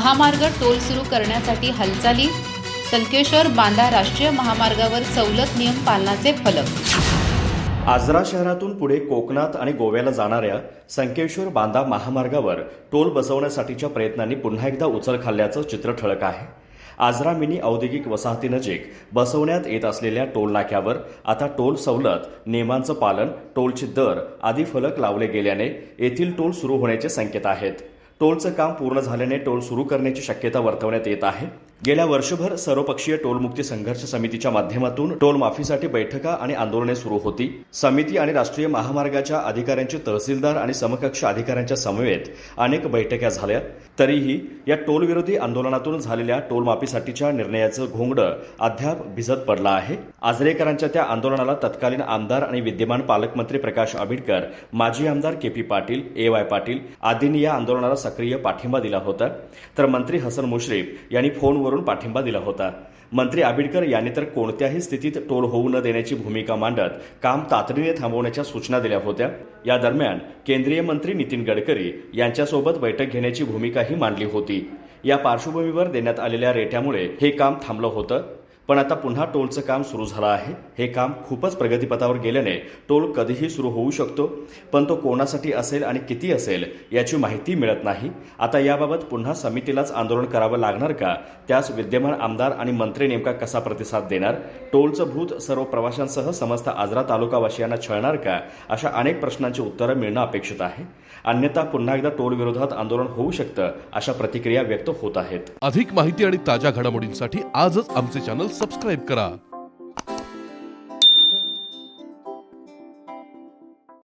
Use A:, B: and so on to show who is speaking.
A: महामार्ग टोल सुरू करण्यासाठी हालचाली. संकेश्वर बांदा राष्ट्रीय महामार्गावर सवलत नियम पालनाचे फलक.
B: आजरा शहरातून पुढे कोकणात आणि गोव्याला जाणाऱ्या संकेश्वर बांदा महामार्गावर टोल बसवण्यासाठीच्या प्रयत्नांनी पुन्हा एकदा उचल खाल्ल्याचं चित्र ठळक आहे. आजरा मिनी औद्योगिक वसाहतीनजीक बसवण्यात येत असलेल्या टोल नाक्यावर आता टोल सवलत नियमांचं पालन टोलचे दर आदी फलक लावले गेल्याने येथील टोल सुरू होण्याचे संकेत आहेत. टोलचं काम पूर्ण झाल्याने टोल सुरू करण्याची शक्यता वर्तवण्यात येत आहे. गेल्या वर्षभर सर्वपक्षीय टोलमुक्ती संघर्ष समितीच्या माध्यमातून टोल माफीसाठी बैठका आणि आंदोलने सुरू होती. समिती आणि राष्ट्रीय महामार्गाच्या अधिकाऱ्यांचे तहसीलदार आणि समकक्ष अधिकाऱ्यांच्या समवेत अनेक बैठका झाल्या. तरीही या टोलविरोधी आंदोलनातून झालेल्या टोलमाफीसाठीच्या निर्णयाचं घोंगडं अद्याप भिजत पडलं आहे. आजरेकरांच्या त्या आंदोलनाला तत्कालीन आमदार आणि विद्यमान पालकमंत्री प्रकाश आंबेडकर माजी आमदार K P Patil A Y Patil आदींनी या आंदोलनाला सक्रिय पाठिंबा दिला होता. तर मंत्री हसन मुश्रीफ यांनी फोनवर फोनवरून पाठिंबा दिला होता. मंत्री आंबेडकर यांनी तर कोणत्याही स्थितीत टोल होऊ न देण्याची भूमिका मांडत काम तातडीने थांबवण्याच्या सूचना दिल्या होत्या. या दरम्यान केंद्रीय मंत्री नितीन गडकरी यांच्यासोबत बैठक घेण्याची भूमिकाही मांडली होती. या पार्श्वभूमीवर देण्यात आलेल्या रेट्यामुळे हे काम थांबलं होतं. पण आता पुन्हा टोलचं काम सुरू झालं आहे. हे काम खूपच प्रगतीपथावर गेल्याने टोल कधीही सुरू होऊ शकतो. पण तो कोणासाठी असेल आणि किती असेल याची माहिती मिळत नाही. आता याबाबत पुन्हा समितीलाच आंदोलन करावं लागणार का? त्यास विद्यमान आमदार आणि मंत्री नेमका कसा प्रतिसाद देणार? टोलचं भूत सर्व प्रवाशांसह समस्त आजरा तालुकावासियांना छळणार का? अशा अनेक प्रश्नांची उत्तरं मिळणं अपेक्षित आहे. अन्यथा पुन्हा एकदा टोल विरोधात आंदोलन होऊ शकतं अशा प्रतिक्रिया व्यक्त होत आहेत.
C: अधिक माहिती आणि ताज्या घडामोडींसाठी आजच आमचे चॅनल सबस्क्राईब करा.